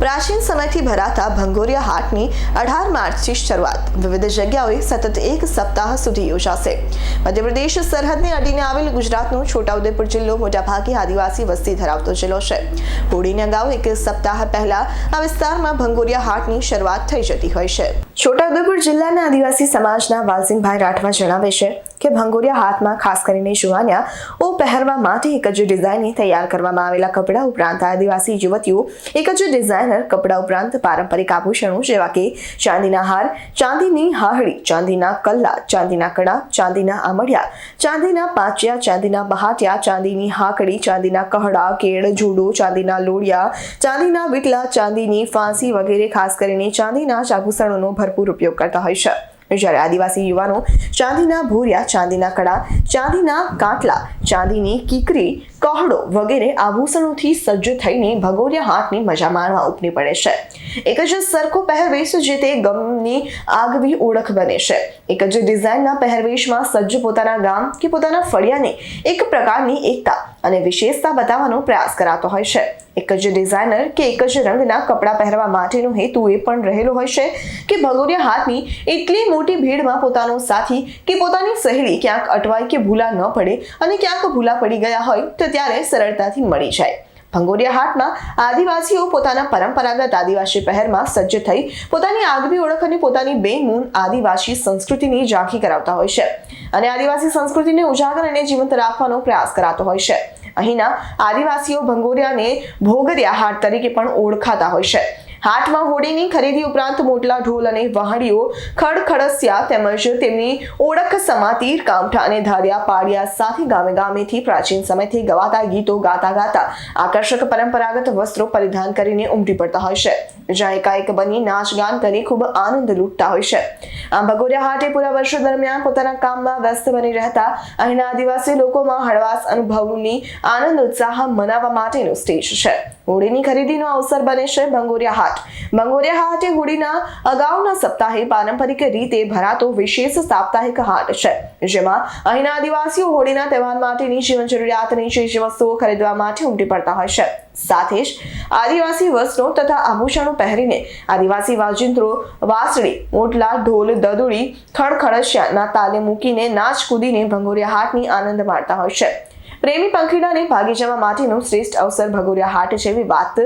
પ્રાચીન સમયથી ભરાતા ભંગોરિયા હાટની અઢાર માર્ચથી શરૂઆત. વિવિધ જગ્યાઓએ સતત એક સપ્તાહ સુધી યોજાશે. મધ્યપ્રદેશ સરહદને અડીને આવેલ ગુજરાતનો છોટાઉદેપુર જિલ્લો મોટાભાગે આદિવાસી વસ્તી ધરાવતો જિલ્લો છે. હોળીને અગાઉ એક સપ્તાહ પહેલા આ વિસ્તારમાં ભંગોરિયા હાટની શરૂઆત થઈ જતી હોય છે. છોટાઉદેપુર જિલ્લાના આદિવાસી સમાજના વાલસિંહભાઈ રાઠવા જણાવે છે કે ભંગોરિયા હાથમાં ખાસ કરીને જુવાનિયા ઓ પહેરવા માટે એક જ ડિઝાઇનની તૈયાર કરવામાં આવેલા કપડાં ઉપરાંત આદિવાસી યુવતીઓ એક જ ડિઝાઇનર કપડાં ઉપરાંત પારંપરિક આભૂષણો જેવા કે ચાંદીના હાર, ચાંદીની હાહડી ચાંદીના કલ્લા, ચાંદીના કડા, ચાંદીના આમળિયા, ચાંદીના પાંચિયા, ચાંદીના બહાટિયા, ચાંદીની હાકડી, ચાંદીના કહડા, કેળ જુડો ચાંદીના લોડિયા ચાંદીના વિટલા, ચાંદીની ફાંસી વગેરે ખાસ કરીને ચાંદીના આભૂષણોનો ભરપૂર ઉપયોગ કરતા હોય છે. જ્યારે આદિવાસી યુવાનો ચાંદીના ભૂરિયા ચાંદીના કડા ચાંદીના કાટલા ચાંદીની કીકરી કહડો વગેરે આભૂષણોથી સજ્જ થઈને ભગોરિયા હાથની મજા માણવા ઉપની પડે છે. એક જ સરખો પહેરવેશ જે તે ગમની આગવી ઓળખ બને છે. એક જ ડિઝાઇનના પહેરવેશમાં સજ્જ પોતાના ગામ કે પોતાના ફળિયાને એક પ્રકારની એકતા અને વિશેષતા બતાવવાનો પ્રયાસ કરાતો હોય છે. એક જ ડિઝાઇનર કે એક જ રંગના કપડાં પહેરવા માટેનો હેતુ એ પણ રહેલો હોય છે કે ભગોરિયા હાથની એટલી મોટી ભીડમાં પોતાનો સાથી કે પોતાની સહેલી ક્યાંક અટવાય કે ભૂલા ન પડે અને ક્યાંક ભૂલા પડી ગયા હોય તો ત્યારે સરળતાથી મળી જાય. ભંગોરિયા હાટમાં આદિવાસીઓ પોતાના પરંપરાગત આદિવાસી પહેરમાં સજ્જ થઈ પોતાની આગવી ઓળખ અને પોતાની બેમૂન આદિવાસી સંસ્કૃતિની ઝાંખી કરાવતા હોય છે અને આદિવાસી સંસ્કૃતિને ઉજાગર અને જીવંત રાખવાનો પ્રયાસ કરાતો હોય છે. અહીંના આદિવાસીઓ ભંગોરિયાને ભોગરિયા હાટ તરીકે પણ ઓળખાતા હોય છે. હાટમાં હોડીની ખરીદી ઉપરાંત મોટલા ઢોલ અને વાહડીઓ ખડખડસ્યા તેમજ તેમની ઓળખ સમાતીર કામઠા અને ધાર્યા પાડિયા સાથે ગામે ગામેથી પ્રાચીન સમયથી ગવાતા ગીતો ગાતા ગાતા આકર્ષક પરંપરાગત વસ્ત્રો પરિધાન કરીને ઉમટી પડતા હોય છે. જ્યાં એકાએક બની નાચ ગાન કરી ખૂબ આનંદ લૂંટતા હોય છે. આમ ભગોરિયા હાટે પૂરા વર્ષ દરમિયાન પોતાના કામમાં વ્યસ્ત બની રહેતા અહીંના આદિવાસી લોકોમાં હળવાશ અનુભવની આનંદ ઉત્સાહ મનાવવા માટેનો સ્ટેજ છે. હોળીની ખરીદીનો અવસર બને છે ભંગોરિયા હાટ. ભંગોરિયા હાટ એ હોળીના અગાઉના સપ્તાહે પારંપરિક રીતે ભરાતો વિશેષ સાપ્તાહિક હાટ છે. જેમાં અહીંના આદિવાસીઓ હોળીના તહેવાર માટેની જીવન જરૂરિયાતની ચીજ વસ્તુઓ ખરીદવા માટે ઉમટી પડતા હોય છે. સાથે જ આદિવાસી વસ્ત્રો તથા આભૂષણો પહેરીને આદિવાસી વાજિંત્રો વાસળી, મોટલા, ઢોલ, દદુડી ખડખડશિયાના તાલે મૂકીને નાચ કૂદીને ભંગોરિયા હાટની આનંદ માણતા હોય છે. પ્રેમી પંખીડાને ભાગી જવા માટેનો શ્રેષ્ઠ અવસર ભગોરિયા હાટ એવી વાત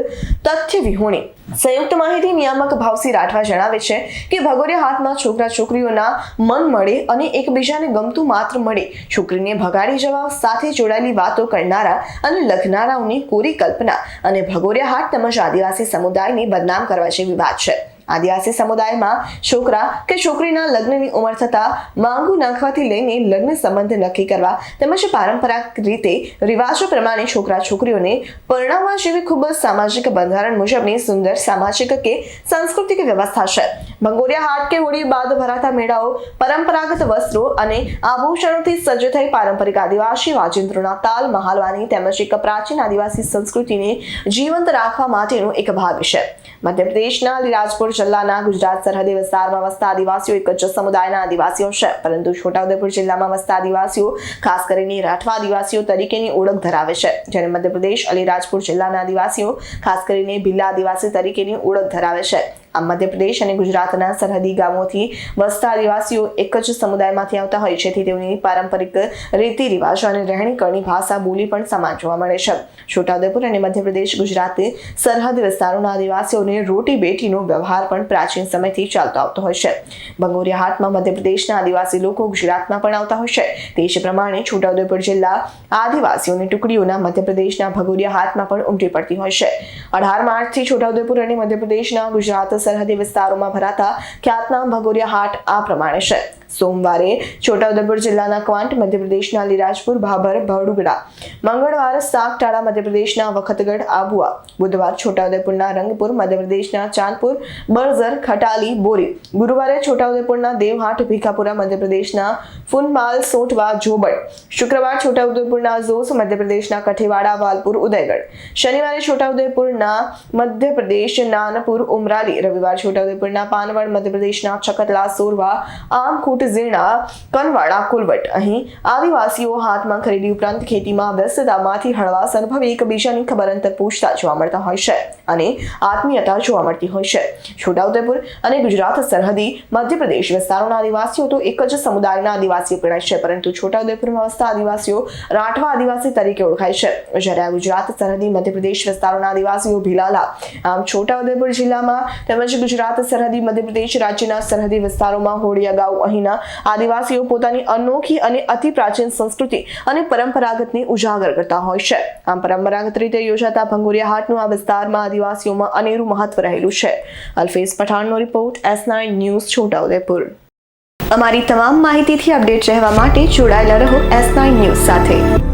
તથ્ય વિહોણી. સંયુક્ત માહિતી નિયામક ભાવસી રાઠવા જણાવે છે કે ભગોરિયા હાથમાં છોકરા છોકરીઓના મન મળે અને એકબીજાને ગમતું માત્ર મળે. છોકરીને ભગાડી જવા સાથે જોડાયેલી વાતો કરનારા અને લખનારાઓની કોરી કલ્પના અને ભગોરિયા હાટ તેમજ આદિવાસી સમુદાયને બદનામ કરવા જેવી વાત છે. આદિવાસી સમુદાયમાં છોકરા કે છોકરીના લગ્નની ઉંમર થતા માંગુ નાખવાથી લઈને લગ્ન સંબંધ નક્કી કરવા તેમજ પારંપરાક રીતે રિવાજો પ્રમાણે છોકરા છોકરીઓને પરણાવવા જેવી ખૂબ જ સામાજિક બંધારણ મુજબની સુંદર સામાજિક કે સાંસ્કૃતિક વ્યવસ્થા છે. ભંગોરિયા હાટ કે હોળી બાદ ભરાતા મેળાઓ, પરંપરાગત વસ્ત્રો અને આભૂષણોથી સજ્જ થઈ પારંપરિક આદિવાસી વાજિંત્રોના તાલ, મહાલવાની તેમજ એક પ્રાચીન આદિવાસી સંસ્કૃતિને જીવંત રાખવા માટેનો એક ભાગ છે. મધ્યપ્રદેશના અલીરાજપુર જિલ્લાના ગુજરાત સરહદી વિસ્તારમાં વસતા આદિવાસીઓ એક જ સમુદાયના આદિવાસીઓ છે, પરંતુ છોટાઉદેપુર જિલ્લામાં વસતા આદિવાસીઓ, ખાસ કરીને રાઠવા આદિવાસીઓ તરીકેની ઓળખ ધરાવે છે. જ્યારે મધ્યપ્રદેશ અલીરાજપુર જિલ્લાના આદિવાસીઓ, ખાસ કરીને ભીલા આદિવાસી તરીકેની ઓળખ ધરાવે છે. આમ મધ્યપ્રદેશ અને ગુજરાતના સરહદી ગામોથી વસતા આદિવાસીઓ એક જ સમુદાયમાંથી આવતા હોય છે. તેથી તેઓની પારંપરિક રીતિ રિવાજો અને રહેણી કરણી ભાષા, બોલી પણ સમાન જોવા મળે છે. છોટાઉદેપુર અને મધ્યપ્રદેશ ગુજરાત સરહદ વિસ્તારોના આદિવાસીઓને રોટી બેટીનો વ્યવહાર પણ પ્રાચીન સમયથી ચાલતો આવતો હોય છે. ભંગોરિયા હાટમાં મધ્યપ્રદેશના આદિવાસી લોકો ગુજરાતમાં પણ આવતા હોય છે. તે જ પ્રમાણે છોટાઉદેપુર જિલ્લા આદિવાસીઓની ટુકડીઓના મધ્યપ્રદેશના ભગોરિયા હાથમાં પણ ઉમટી પડતી હોય છે. અઢાર માર્ચથી છોટાઉદેપુર અને મધ્યપ્રદેશના ગુજરાત સરહદી વિસ્તારોમાં ભરાતા ખ્યાતનામ ભગોરિયા હાટ આ પ્રમાણે છે. સોમવારે છોટાઉદેપુર જિલ્લાના ક્વાંટ, મધ્યપ્રદેશના લીરાજપુર, ભાભર ભડુગડા મંગળવાર સાગટાળા, મધ્યપ્રદેશના વખતગઢ, આબુઆ, બુધવાર છોટાઉદેપુરના રંગપુર, મધ્યપ્રદેશના ચાંદપુર, બળઝર, ખટાલી, બોરી, ગુરુવારે છોટાઉદેપુરના દેવહાટ, ભીખાપુરા, મધ્યપ્રદેશના ફુનમાલ, સોટવા, જોબડ, શુક્રવાર છોટાઉદેપુરના જોસ મધ્યપ્રદેશના કઠેવાડા, વાલપુર, ઉદયગઢ, શનિવારે છોટાઉદેપુરના મધ્યપ્રદેશ, નાનપુર, ઉમરાલી રવિવાર છોટાઉદેપુરના પાનવડ, મધ્યપ્રદેશના ચકતલા સોરવા આમખૂટ ઝીણા કનવાડા, કુલવટ. અહીં આદિવાસીઓ હાથમાં ખરીદી ઉપરાંત ખેતીમાં વ્યસ્તતામાંથી હળવાશ અનુભવી એકબીજાની ખબર અંતર પૂછતા જોવા મળતા હોય છે અને આત્મીયતા જોવા મળતી હોય છે. છોટાઉદેપુર અને ગુજરાત સરહદી મધ્યપ્રદેશ વિસ્તારોના આદિવાસીઓ તો એક જ સમુદાયના આદિવાસીઓ ગણાય છે, પરંતુ છોટાઉદેપુરમાં વસતા આદિવાસીઓ રાઠવા આદિવાસી તરીકે ઓળખાય છે. જ્યારે ગુજરાત સરહદી મધ્યપ્રદેશ વિસ્તારોના આદિવાસીઓ ભીલાલા, આમ છોટાઉદેપુર જિલ્લામાં તેમજ ગુજરાત સરહદી મધ્યપ્રદેશ રાજ્યના સરહદી વિસ્તારોમાં હોળી અગાઉ અહીંના આદિવાસીઓ પોતાની અનોખી અને અતિ પ્રાચીન સંસ્કૃતિ અને પરંપરાગતને ઉજાગર કરતા હોય છે. આમ પરંપરાગત રીતે યોજાતા ભંગોરિયા હાટનું આ વિસ્તારમાં આદિવાસીઓમાં અનેરું મહત્વ રહેલું છે. Alfez પઠાણનો report S nine news Chhota Udepur. અમારી તમામ માહિતીથી અપડેટ રહેવા માટે જોડાયેલા રહો એસ નાઇન ન્યૂઝ સાથે.